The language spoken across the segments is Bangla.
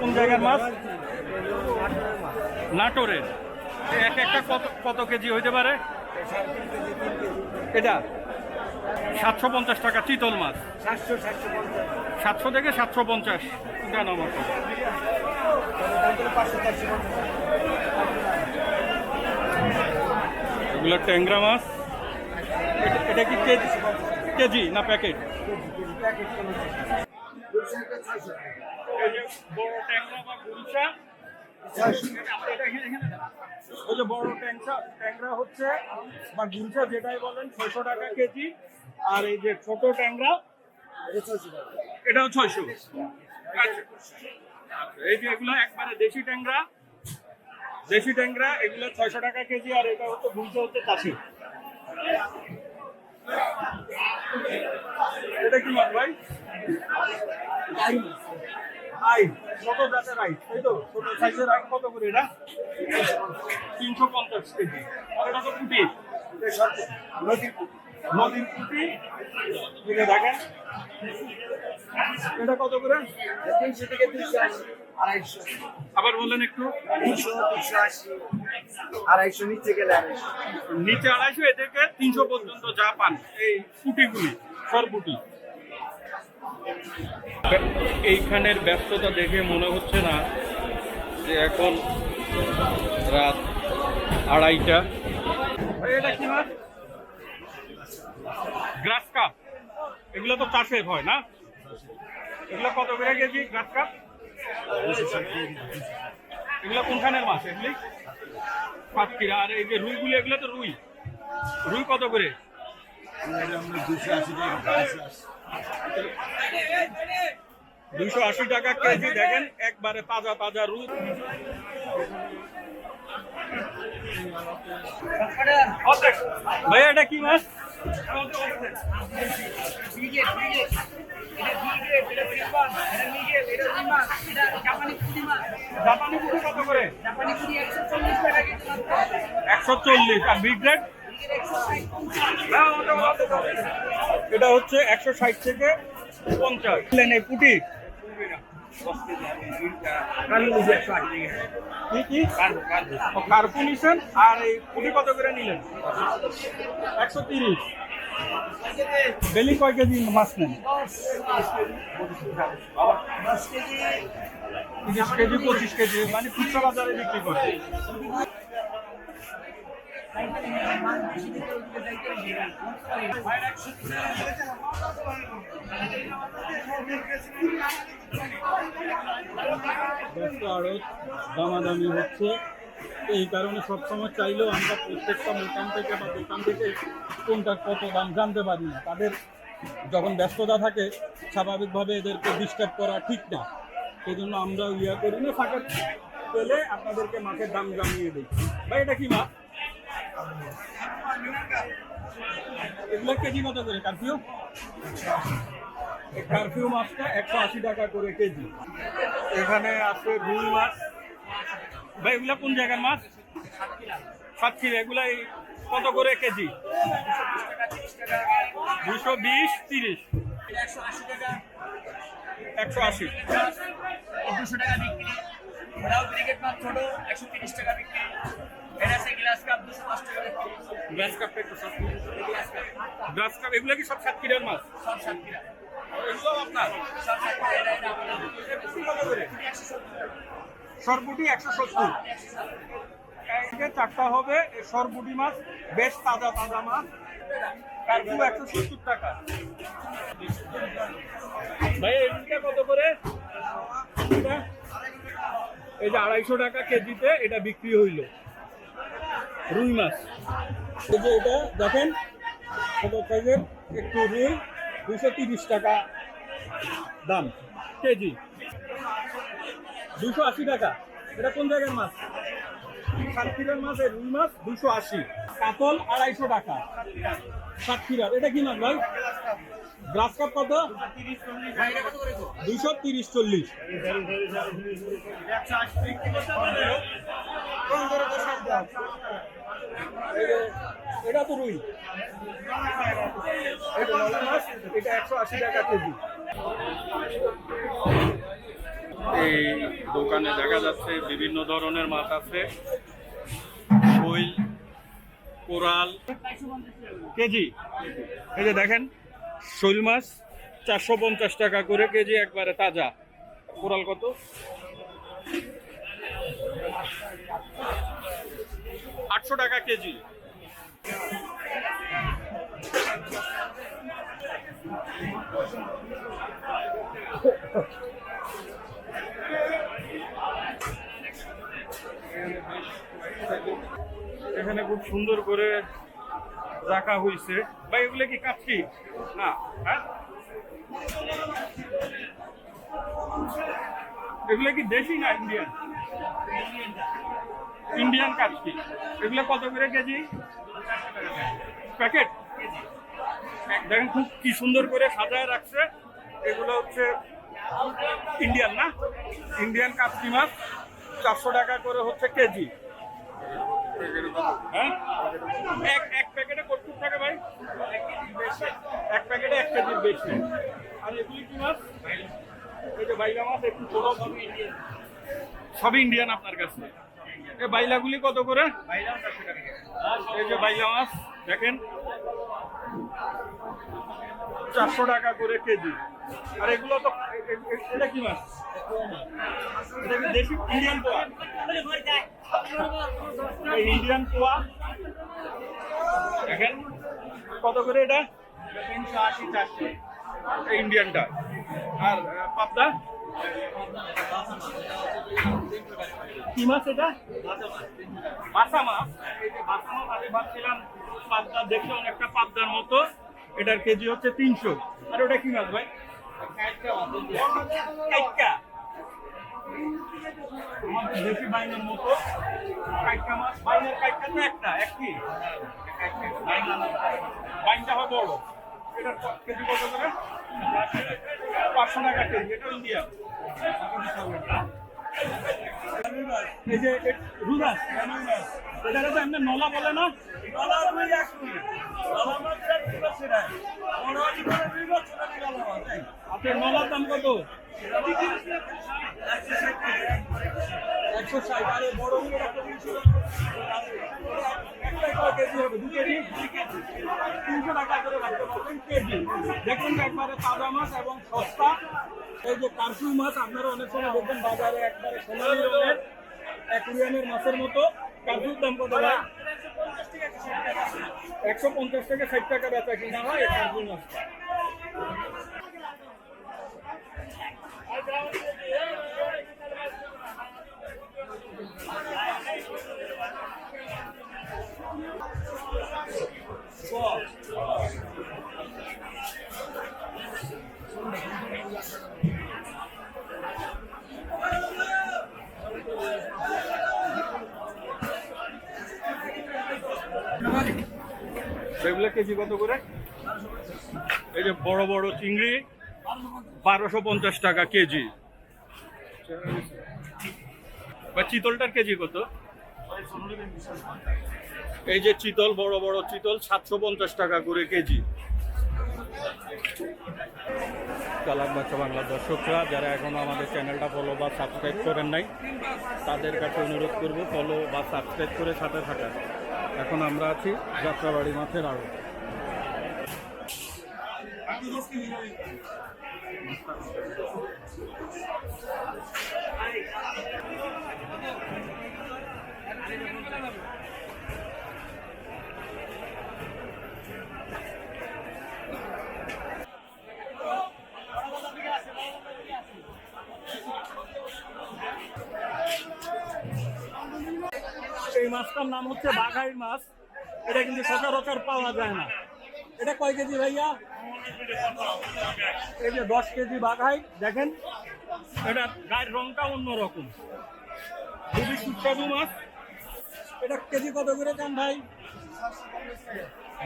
কোন জায়গার মাছ? নাটোরের। এক একটা কত কত কেজি হইতে পারে? এটা? সাতশো পঞ্চাশ টাকা চিতল মাছ। সাতশো থেকে সাতশো পঞ্চাশ জানো মতো। এগুলো ট্যাংরা মাছ। এটা- কি কেজি না প্যাকেট? বড় ট্যাংরা বা গুলশা ওই যে বড় ট্যাংরা ট্যাংরা হচ্ছে বা গুলশা যেটাই বলেন, ছয়শো টাকা কেজি। আর এই যে ছোট ট্যাংরা এটাও ছয়শো। আচ্ছা। এই যে এগুলো একবারে দেশি ট্যাংরা দেশি ট্যাংরা, এগুলো ছয়শো টাকা কেজি, আর এটা হচ্ছে গুলশা হচ্ছে চাষি এটা কি মাছ ভাই? তো কত করে এটা? তিনশো পঞ্চাশ নদীর নদীর এটা কত করে? তিনশো আড়াইশো আবার বললেন একটু। আড়াইশো নিচে গেলে আড়াইশো নিচে আড়াইশো এ থেকে তিনশো পর্যন্ত যা পান, এই পুটিগুলি সরপুটি। এইখানের ব্যস্ততা দেখে মনে হচ্ছে না যে এখন রাত আড়াইটা। এটা কি মাছ? গ্রাস কাপ। এগুলো তো চাষের হয় না? এগুলো কত করে কেজি গ্রাস কাপ? এগুলো কোনখানের মাছ এগুলি? সাতক্ষীরা আর এই যে রুইগুলি এগুলো তো রুই। রুই কত করে? দুশো আশি টাকা দুশো আশি টাকা কেজি দেখেন, একবারে তাজা তাজা রুই। ভাইয়া এটা কি মাছ? একশো চল্লিশ। আর এটা হচ্ছে একশো ষাট থেকে পঞ্চাশ। এই আর এই পুটি করে নিলেন? একশো তিরিশ। কেজি মাছ নেন? কেজি, পঁচিশ কেজি মানে খুচরা বাজারে বিক্রি করে দামাদামি হচ্ছে। এই কারণে সবসময় চাইলেও আমরা প্রত্যেকটা দোকান থেকে বা দোকান থেকে কোনটা কত দাম জানতে পারি না। তাদের যখন ব্যস্ততা থাকে, স্বাভাবিকভাবে এদেরকে ডিস্টার্ব করা ঠিক না। সেই জন্য আমরা ইয়া করি না, ফাঁকা পেলে আপনাদেরকে মাছের দাম জানিয়ে দিই। ভাই, এটা কি মাছ এগুলো কেজি কত করে? কারফিউ কারফিউ মাছটা একশো আশি টাকা করে কেজি। এখানে আছে রুই মাছ। ভাই, এগুলা কোন জায়গার মাছ? সাতক্ষীরা। এগুলা এই কত করে কেজি? দুশো বিশ, তিরিশ। একশো আশি। দুশো টাকা বিক্রি। ছোট, একশো তিরিশ টাকা বিক্রি। গ্লাস কাপটা একটু গ্লাস কাপ এগুলো কি সব সাতক্ষীরার মাছ সব সাতক্ষীরা। এগুলো আপনার? সরপুটি একশো সত্তর। থেকে চারটা হবে সরপুটি মাছ বেশ তাজা তাজা মাছ। কার্পু একশো সত্তর টাকা। ভাই কত করে? এই যে আড়াইশো টাকা কেজিতে এটা বিক্রি হইল। রুই মাছ। এই যে এটা, দেখেন, ছোট সাইজের একটু রুই দুশো তিরিশ টাকা দাম, কেজি। দুশো আশি টাকা। এটা কোন জায়গার মাছ? সাতক্ষীরার মাছ রুই মাছ দুশো আশি। কাতল, আড়াইশো টাকা। সাতক্ষীরার। এটা কি মাছ ভাই? গ্লাস কাপ কত? দুশো তিরিশ চল্লিশ। এটা তো রুই। এটা একশো আশি টাকা কেজি। এই দোকানে দেখা যাচ্ছে বিভিন্ন ধরনের মাছ আছে। শৈল কোরাল। কেজি। এই যে দেখেন শৈল মাছ চারশো পঞ্চাশ টাকা করে কেজি একবারে তাজা। কোরাল কত? আটশো টাকা কেজি। এখানে খুব সুন্দর করে রাখা হয়েছে। বা এগুলো কি কাটছি না হ্যাঁ? এগুলো কি দেশি না ইন্ডিয়ান? ইন্ডিয়ান কাচ্ছি এগুলো কত করে কেজি? প্যাকেট দেখেন খুব কি সুন্দর করে সাজায় রাখছে। এগুলো হচ্ছে ইন্ডিয়ান না? ইন্ডিয়ান কাচ্চি মাছ চারশো টাকা করে হচ্ছে কেজি। হ্যাঁ? এক এক প্যাকেটে কত থাকে ভাই? এক প্যাকেটে এক কেজির বেশি। আর এগুলি কি মাছ? এই যে বাইলা মাছ একটু ছোট সবই ইন্ডিয়ান আপনার কাছে। এই বাইলাগুলি কত করে? এই যে বাইলা মাছ, দেখেন। চারশো টাকা করে কেজি। আর এগুলো তো এটা কি মাছ? এটা দেশি ইন্ডিয়ান পোয়া? ইন্ডিয়ান পোয়া। দেখেন। কত করে এটা? ইন্ডিয়ানটা। আর পাবদা? কি মাছ এটা? বাসা মাছ আমি ভাবছিলাম পাবদা দেখে অনেকটা পাবদার মতো। এটার কেজি হচ্ছে তিনশো। আর ওটা কি মাছ ভাই? কাইকা দেশি বাইনের মতো। কাইকা মাছ, বাইনের কাইকা তো একটা, একই। বাইনটা হয় বড়। কেজি কত করে? পাঁচশো টাকা কেজি, এটা ইন্ডিয়া এই যে রুদাস এটাকে তো এমনি নলা বলে না? আপনার ষাট। আরে বড়গুলো একটা তিনশো একটা কয় কেজি হবে দু কেজি তিনশো টাকা করে রাখতে পারবেন কেজি। দেখুন একবারে তাজা মাছ এবং সস্তা। এই যে কারফু মাছ, আপনারা অনেক সময় দেখবেন বাজারে একবারে সোনালি রঙের অ্যাকুরিয়ামের মাছের মতো। কারফুর দাম কত ভাই? একশো পঞ্চাশ থেকে ষাট টাকা বেচা কিনা হয় কারফু মাছটা এগুলো কেজি কত করে? এই যে বড় বড় চিংড়ি, বারোশো পঞ্চাশ টাকা কেজি। বা চিতলটার কেজি কত? এই যে চিতল, বড় বড় চিতল, সাতশো পঞ্চাশ টাকা করে কেজি। চালাক বাচ্চা বাংলার দর্শকরা, যারা এখনও আমাদের চ্যানেলটা ফলো বা সাবস্ক্রাইব করেন নাই, তাদের কাছে অনুরোধ করব ফলো বা সাবস্ক্রাইব করে সাথে থাকার এখন আমরা আছি যাত্রাবাড়ি মাঠের আরও নাম হচ্ছে বাঘাই মাছ। এটা কিন্তু সচরাচর পাওয়া যায় না। এটা কয় কেজি ভাইয়া? এই যে দশ কেজি বাঘাই, দেখেন। এটা গায়ের রংটা অন্যরকম। খুবই সুস্বাদু মাছ। এটা কেজি কত করে চান ভাই?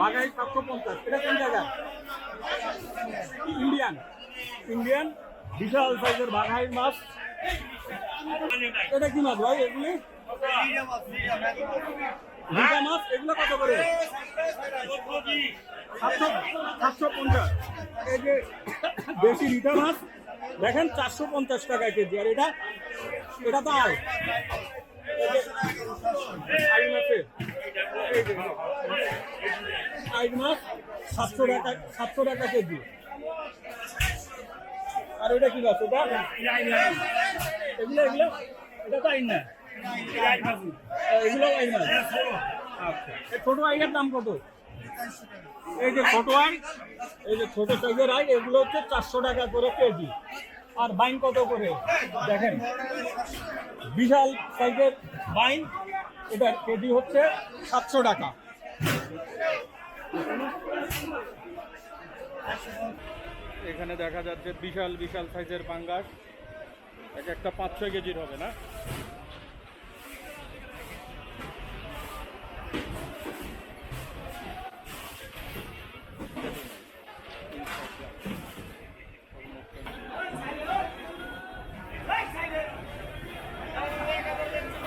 বাঘাই সাতশো পঞ্চাশ। এটা কোন জায়গা? ইন্ডিয়ান। ইন্ডিয়ান। বিশাল সাইজের বাঘাই মাছ। এটা কি মাছ ভাই এগুলি? রিকা মাছ, এগুলো কত করে? সাতশো পঞ্চাশ। দেশি রিটা মাছ, দেখেন চারশো পঞ্চাশ টাকা কেজি, আর এটা এটা তো আয় আই মাছের এই মাছ, সাতশো টাকা সাতশো টাকা কেজি। আর এটা কি মাছ ওটা এগুলো এগুলো, এটা তো আইন না। এগুলো ছোট আইনের দাম কত? এই যে ছোট আই, এই যে ছোট সাইজের আই, এগুলো হচ্ছে চারশো টাকা করে কেজি। আর বাইন কত করে? দেখেন, বিশাল সাইজের বাইন, এটার কেজি হচ্ছে সাতশো টাকা। এখানে দেখা যাচ্ছে বিশাল বিশাল সাইজের পাঙ্গাস। এক একটা পাঁচ ছয় কেজির হবে না?